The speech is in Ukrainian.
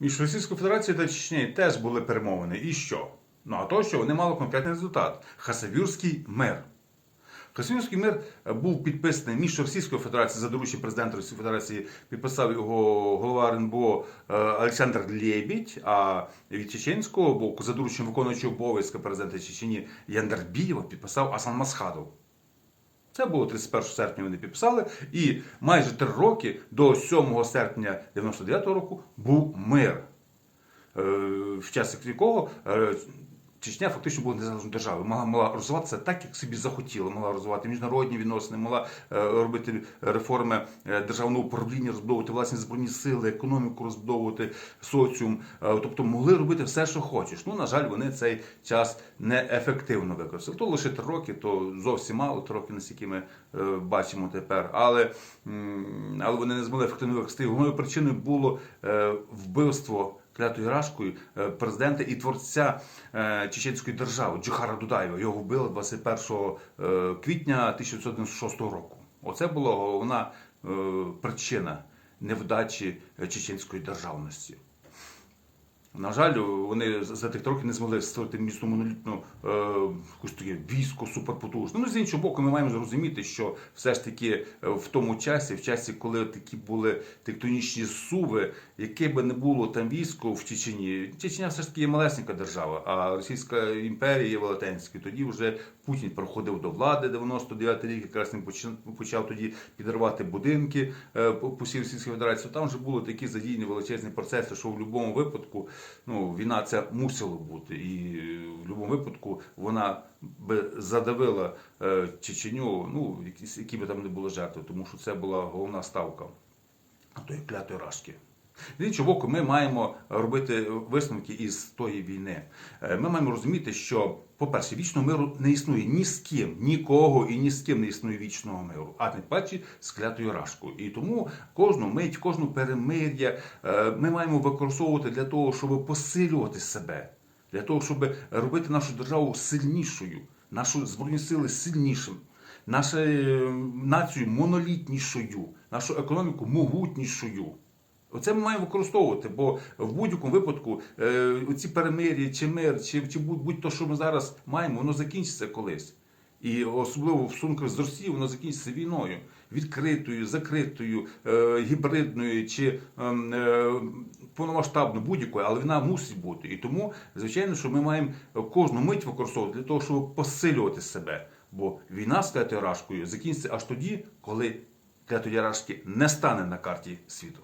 Між Російською Федерацією та Чечнею теж були перемовини. І що? Ну а то, що вони мали конкретний результат Хасавюрський мир. Хасавюрський мир е, був підписаний між Російською Федерацією за дорученням президента Російської Федерації підписав його голова РНБО е, Олександр Лєбідь, а від чеченського боку за дорученням виконуючого обов'язки президента Чечені Яндарбієва підписав Асан Масхадов. Це було 31 серпня. Вони підписали, і майже три роки до 7 серпня 99-го року був мир, е, в час якого е, Чечня фактично була незалежною державою, могла, могла розвиватися так, як собі захотіла, могла розвивати міжнародні відносини, могла е, робити реформи е, державного управління, розбудовувати власні збройні сили, економіку розбудовувати соціум. Е, тобто могли робити все, що хочеш. Ну, на жаль, вони цей час неефективно використали. То лише три роки, то зовсім мало три роки, наскільки ми е, бачимо тепер. Але, але вони не змогли ефективно використати. Головною причиною було е, вбивство клятою рашкою е, президента і творця е, Чеченської держави Джохара Дудаєва. Його вбили 21 е, квітня 1996 року. Оце була головна причина невдачі чеченської державності. На жаль, вони за тих років не змогли створити міцну монолітну е, таке військо суперпотужне. Ну, з іншого боку, ми маємо зрозуміти, що все ж таки е, в тому часі, в часі, коли такі були тектонічні суви, яке би не було там військо в Чечені, Чечня все ж таки є малесенька держава, а Російська імперія є велетенська. Тоді вже Путін приходив до влади 99 рік, якраз він почав, тоді підривати будинки е, по всій Російській Федерації. Там вже були такі задіяні величезні процеси, що в будь-якому випадку ну, війна це мусило бути. І в будь-якому випадку вона би задавила е, Чеченю, ну, які, які би там не були жертви, тому що це була головна ставка тої клятої рашки. З іншого боку, ми маємо робити висновки із тої війни. Е, Ми маємо розуміти, що, по-перше, вічного миру не існує ні з ким, нікого і ні з ким не існує вічного миру, а тим паче з клятою рашкою. І тому кожну мить, кожну перемир'я е, ми маємо використовувати для того, щоб посилювати себе, для того, щоб робити нашу державу сильнішою, нашу збройні сили сильнішим нашу е, націю монолітнішою, нашу економіку могутнішою. Оце ми маємо використовувати, бо в будь-якому випадку е, ці перемир'я, чи мир, чи, чи будь- будь-то, що ми зараз маємо, воно закінчиться колись. І особливо в стосунках з Росією воно закінчиться війною. Відкритою, закритою, е, гібридною чи ем, е, повномасштабною будь-якою, але вона мусить бути. І тому, звичайно, що ми маємо кожну мить використовувати для того, щоб посилювати себе. Бо війна з клятою рашкою закінчиться аж тоді, коли клятої рашки не стане на карті світу.